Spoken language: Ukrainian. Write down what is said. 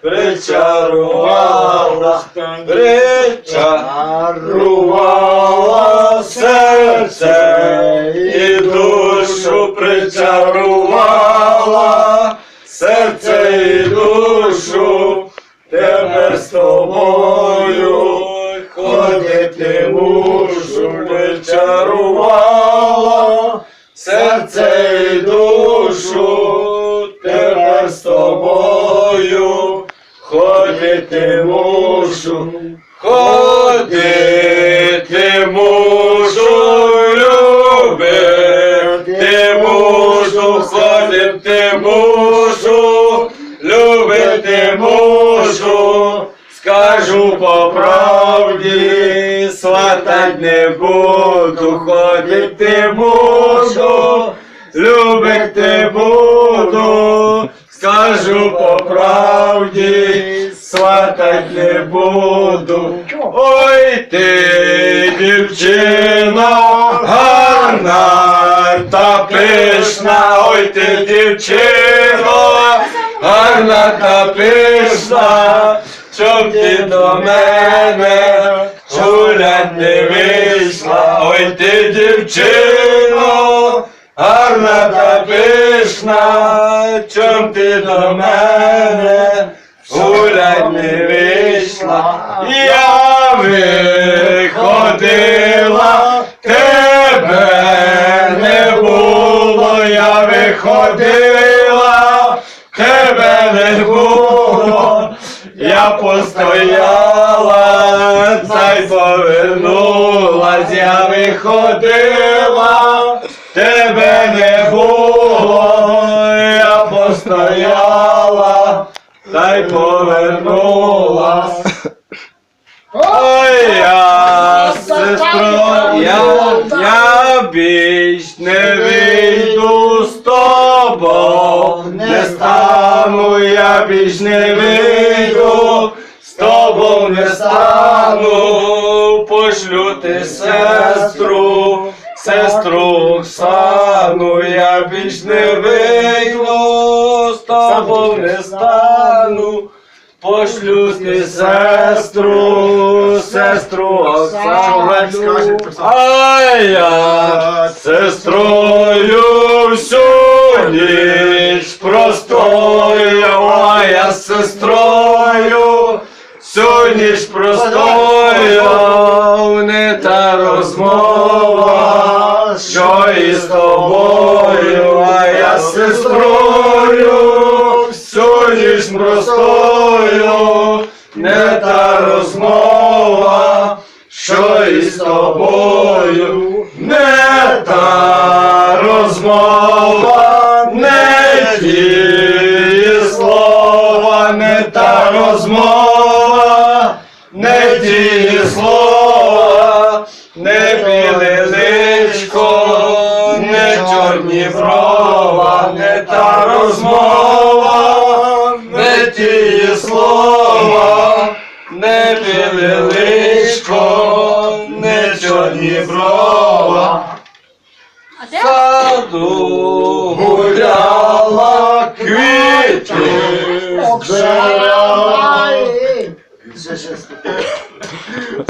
Причарувала, причарувала серце і душу причарувала, серце і душу, тепер з тобою ходити мушу, причарувала, тепер з тобою ходити мушу, ходити мушу, любити мушу, ходити мушу, любити мушу, скажу по правді, сватать не буду, ходити мушу, любити буду, скажу по правді, сватать не буду. Ой ти, дівчина, гарна та пишна, ой ти, дівчина, гарна та пишна, щоб ти до мене гулять не вийшла, ой ти, дівчино, гарна та пишна, чом ти до мене гулять не вийшла, я виходила, тебе не було, я виходила, тебе не було, я постояла, та й повернулась, я виходила, тебе не було, я постояла, та й повернулась. Ой, я, сестро, я, я більш не вийду з тобою, не стану, я більш не вийду, з тобою не стану, пошлю ти сестру, сестру Оксану, я більш не вийду, з тобою не стану. Пошлю ти сестру, сестру Оксану, а я сестрою всю ніч простою, а я сестрою всю ніч простою, не та розмова, що із тобою, а я сестрою ніч простою, не та розмова, що із тобою, не та розмова, не ті слова, не та розмова, не ті слова, не біле личко, не чорні брова, ті слова, не біле личко, не чорні брова. Саду гуляла квіти, збирала.